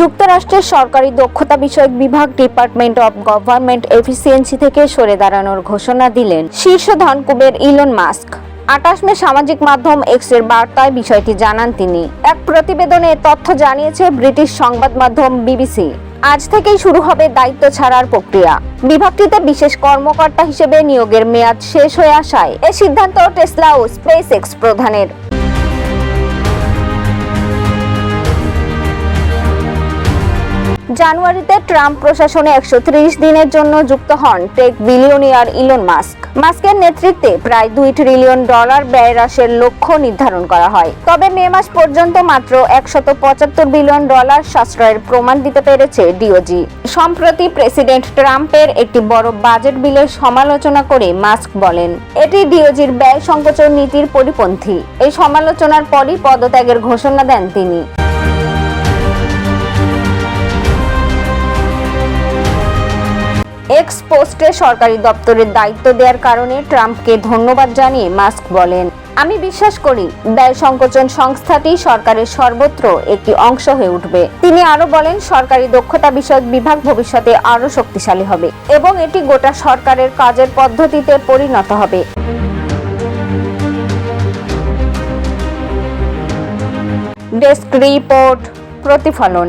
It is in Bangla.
যুক্তরাষ্ট্রের সরকারি দক্ষতা বিষয়ক বিভাগ ডিপার্টমেন্ট অব গভর্নমেন্ট এফিসিয়েন্সি থেকে সরে দাঁড়ানোর ঘোষণা দিলেন শীর্ষ ধনকুবের ইলন মাস্ক। আটাশ মে সামাজিক মাধ্যম এক্সের বার্তায় বিষয়টি জানান তিনি। এক প্রতিবেদনে তথ্য জানিয়েছে ব্রিটিশ সংবাদ মাধ্যম বিবিসি। আজ থেকেই শুরু হবে দায়িত্ব ছাড়ার প্রক্রিয়া। বিভাগটিতে বিশেষ কর্মকর্তা হিসেবে নিয়োগের মেয়াদ শেষ হয়ে আসায়। এ সিদ্ধান্ত টেসলা ও স্পেস এক্স প্রধানের। জানুয়ারিতে ট্রাম্প প্রশাসনে একশো দিনের জন্য যুক্ত হন টেক বিলিয়নিয়ার ইলন মাস্ক। মাস্কের নেতৃত্বে প্রায় দুই ট্রিলিয়ন ডলার ব্যয় হ্রাসের লক্ষ্য নির্ধারণ করা হয়। তবে মে মাস পর্যন্ত মাত্র একশত পঁচাত্তর বিলিয়ন ডলার সাশ্রয়ের প্রমাণ দিতে পেরেছে ডিওজি সম্প্রতি প্রেসিডেন্ট ট্রাম্পের একটি বড় বাজেট বিলের সমালোচনা করে মাস্ক বলেন, এটি ডিওজির ব্যয় সংকোচন নীতির পরিপন্থী। এই সমালোচনার পরই পদত্যাগের ঘোষণা দেন তিনি। এক্স পোস্টে সরকারি দপ্তরের দায়িত্ব দেওয়ার কারণে ট্রাম্পকে ধন্যবাদ জানিয়ে মাস্ক বলেন। আমি বিশ্বাস করি, ব্যয় সংকোচন সংস্থাটি সরকারের সর্বত্র একটি অংশ হয়ে উঠবে। তিনি আরও বলেন, সরকারি দক্ষতা বিষয়ক বিভাগ ভবিষ্যতে আরও শক্তিশালী হবে এবং এটি গোটা সরকারের কাজের পদ্ধতিতে পরিণত হবে। ডেস্ক রিপোর্ট, প্রতিফলন।